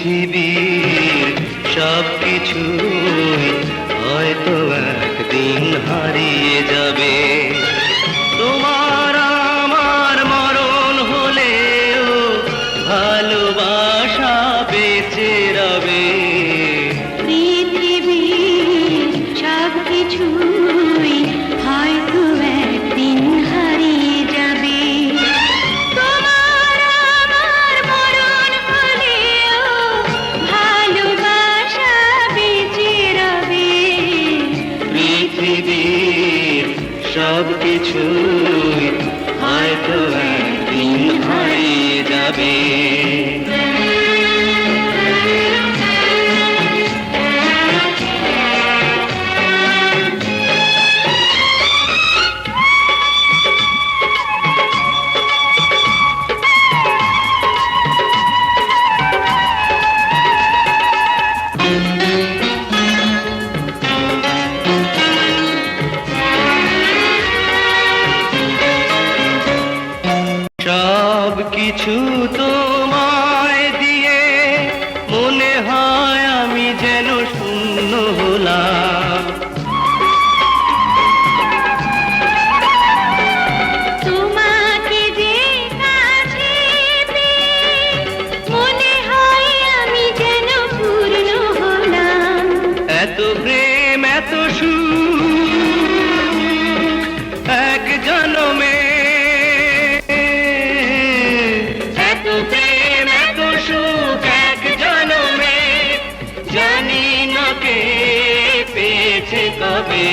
পৃথিবীর সব কিছুই হয়তো একদিন হারিয়ে যাবে। তোমার আমার মরণ হলেও ভালোবাস Me. কিছু তো যাবে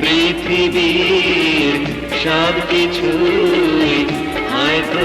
পৃথিবীর সব কিছুই হয়তো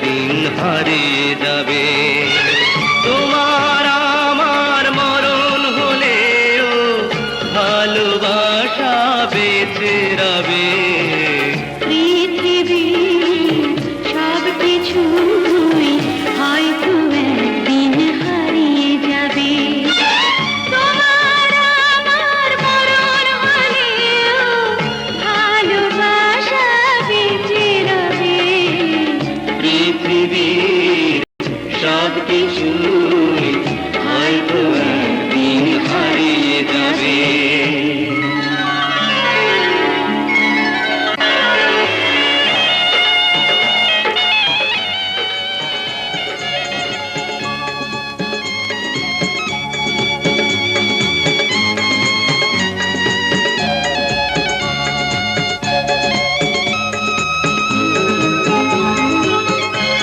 ধারে যাবে। তোমার আমার মরণ হলেও ভালোবাস